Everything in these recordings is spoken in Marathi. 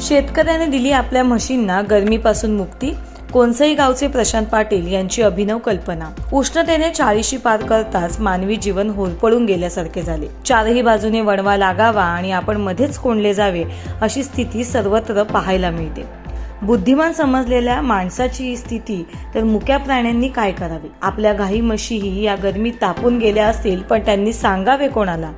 शेतकऱ्याने दिली आपल्या म्हशींना गरमीपासून मुक्ती कोणसई गावचे प्रशांत पाटील यांची अभिनव कल्पना. उष्णतेने चाळीशी पार करताच मानवी जीवन होरपळून गेल्यासारखे झाले. चारही बाजूने वणवा लागावा आणि आपण मध्येच कोंडले जावे अशी स्थिती सर्वत्र पाहायला मिळते. बुद्धिमान समजलेल्या माणसाची ही स्थिती तर मुक्या प्राण्यांनी काय करावे? आपल्या घाई म्हशीही या गरमीत तापून गेल्या असतील पण त्यांनी सांगावे कोणाला?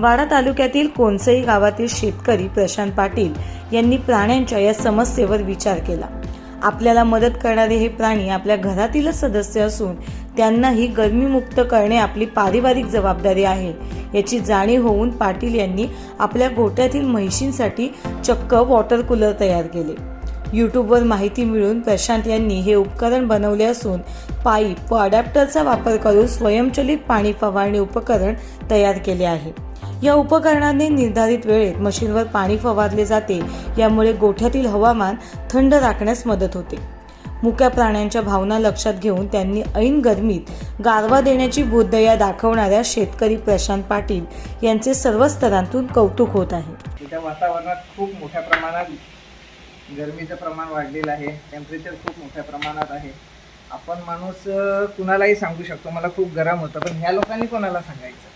वाडा तालुक्यातील कोणसई गावातील शेतकरी प्रशांत पाटील यांनी प्राण्यांच्या या समस्येवर विचार केला. आपल्याला मदत करणारे हे प्राणी आपल्या घरातीलच सदस्य असून त्यांनाही गरमीमुक्त करणे आपली पारिवारिक जबाबदारी आहे. याची जाणीव होऊन पाटील यांनी आपल्या गोट्यातील म्हैशींसाठी चक्क वॉटर कूलर तयार केले. यूट्यूबवर माहिती मिळून प्रशांत यांनी हे उपकरण बनवले असून पाईप व अडॅप्टरचा वापर करून स्वयंचलित पाणी फवारणी उपकरण तयार केले आहे. या उपकरणाने निर्धारित वेळेत मशीनवर पाणी फवारले जाते यामुळे गोठ्यातील हवामान थंड राखण्यास मदत होते. मुक्या प्राण्यांच्या भावना लक्षात घेऊन त्यांनी ऐन गरमीत गारवा देण्याची बुद्धया दाखवणाऱ्या शेतकरी प्रशांत पाटील यांचे सर्व स्तरांतून कौतुक होत आहे. त्या वातावरणात खूप मोठ्या प्रमाणात गरमीचं प्रमाण वाढलेलं आहे. टेम्परेचर खूप मोठ्या प्रमाणात आहे. आपण माणूस कुणालाही सांगू शकतो मला खूप गरम होतं पण ह्या लोकांनी कोणाला सांगायचं?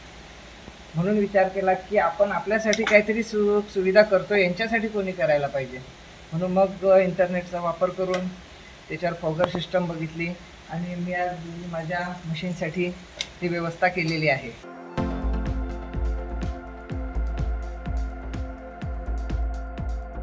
म्हणून विचार केला की आपण आपल्यासाठी काहीतरी सु सुविधा करतो यांच्यासाठी कोणी करायला पाहिजे. म्हणून मग इंटरनेटचा वापर करून त्याच्यावर फॉगर सिस्टम बघितली आणि मी आज माझ्या मशीनसाठी ती व्यवस्था केलेली आहे.